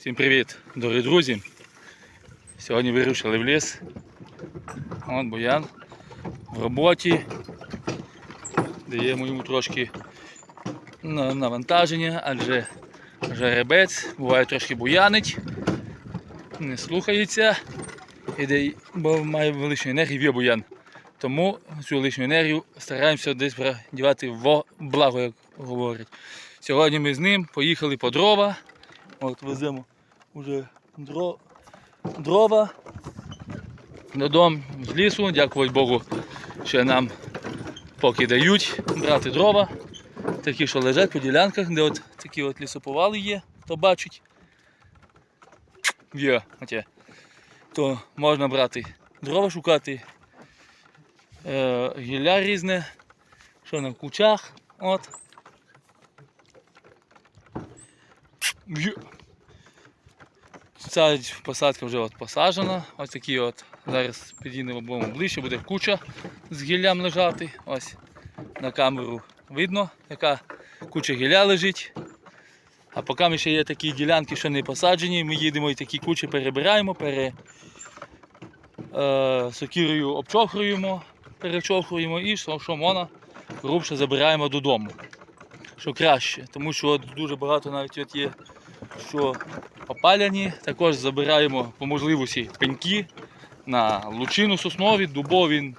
Всім привіт, дорогі друзі. Сьогодні вирушили в ліс. От Боян в роботі. Даємо йому трошки навантаження, адже жеребець буває трошки буянить, не слухається, іде, бо має величну енергію буян. Тому цю лишню енергію стараємося десь дівати во благо, як говорять. Сьогодні ми з ним поїхали по дрова. От веземо вже дро... дрова додому з лісу. Дякувати Богу, що нам поки дають брати дрова. Такі, що лежать по ділянках, де от такі от лісоповали є, хто бачить. Є, оте. То можна брати дрова шукати, е, гілля різне, що на кучах. От. Ця посадка вже от посаджена. Ось такі от. Зараз підійдемо ближче, буде куча з гіллям лежати. Ось на камеру видно, яка куча гілля лежить. А поки ми ще є такі ділянки, що не посаджені, ми їдемо і такі кучі перебираємо, пере, е, сокірою обчохруємо, перечохруємо і що, що можна, грубше забираємо додому. Що краще, тому що от дуже багато навіть от є, що опаляні, також забираємо по можливості пеньки на лучину соснові, дубові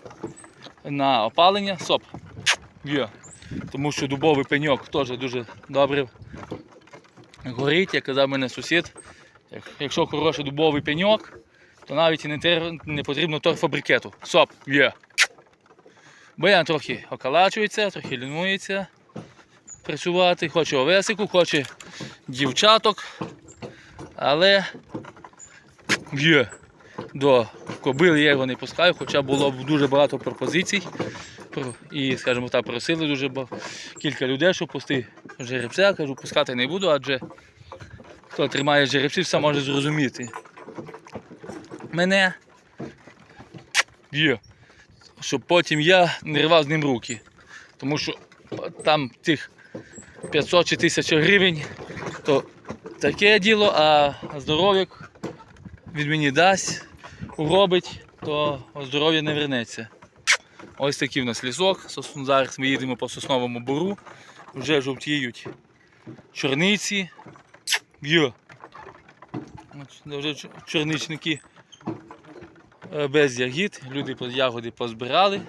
на опалення. Соп. Є. Тому що дубовий пеньок теж дуже добре горить, як казав мене сусід. Якщо хороший дубовий пеньок, то навіть і не, тер... не потрібно торфабрикету. Соп, є. Боян трохи окалачується, трохи лінується працювати, хоче овесику, хоче дівчаток, але є. До кобили я його не пускаю, хоча було б дуже багато пропозицій. І, скажімо так, просили дуже кілька людей, щоб пусти жеребця. Кажу, пускати не буду, адже хто тримає жеребців, сам може зрозуміти. Мене є. Щоб потім я не рвав з ним руки. Тому що там тих 500 чи 1000 гривень, то таке діло, а здоров'як від мені дасть, уробить, то здоров'я не вернеться. Ось такий в нас лісок. Зараз ми їдемо по сосновому бору. Вже жовтіють чорниці. От, Вже чорничники е, без ягід. Люди ягоди позбирали.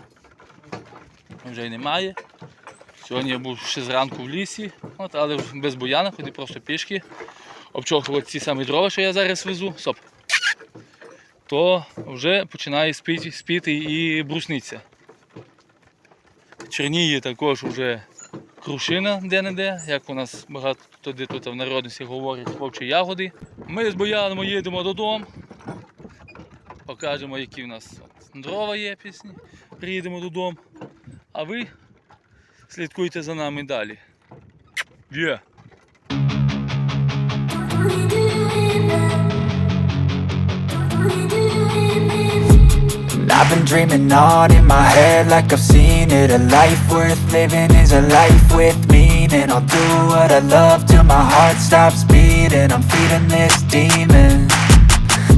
Вже й немає. Сьогодні я був ще зранку в лісі, от, але без буяна, ходив просто пішки. Обчохував ці самі дрова, що я зараз везу. Соп. То вже починає спіти, спіти і брусниця. Черніє також вже крушина де-не-де, як у нас багато туди тут в народності говорять вовчі ягоди. Ми з Бояном їдемо додому. Покажемо, які в нас дрова є пісні. Приїдемо додому. А ви слідкуйте за нами далі. Є. And I've been dreaming on in my head like I've seen it A life worth living is a life with meaning I'll do what I love till my heart stops beating I'm feeding this demon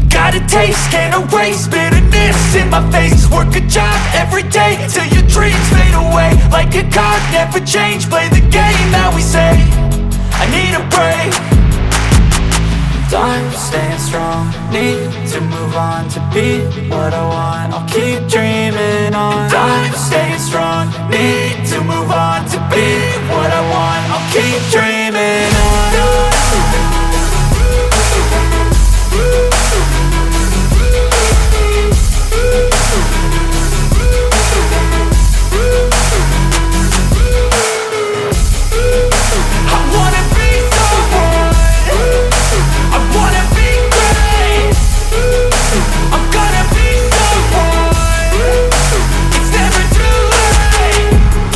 Got a taste, can't erase bitterness in my face Work a job every day till your dreams fade you a card, never change, play the game that we say. I need a break. Time staying strong, need to move on to be what I want. I'll keep dreaming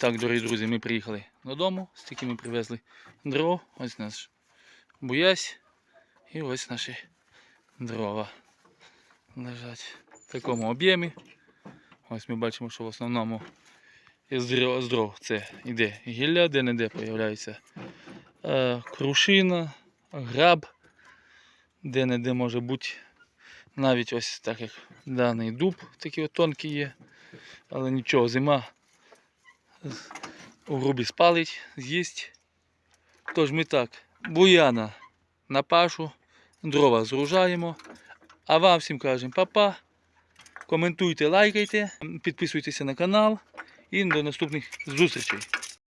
так, дорогі друзі, ми приїхали додому, стільки ми привезли дров, ось наш буясь і ось наші дрова лежать в такому об'ємі. Ось ми бачимо, що в основному з дров це йде гілля, де-не-де появляється е, крушина, граб, де-не-де може бути навіть ось так як даний дуб, такий от тонкий є, але нічого, зима грубі спалить, з'їсть. Тож ми так, буяна на пашу, дрова зружаємо. А вам всім кажемо па-па. Коментуйте, лайкайте, підписуйтеся на канал і до наступних зустрічей.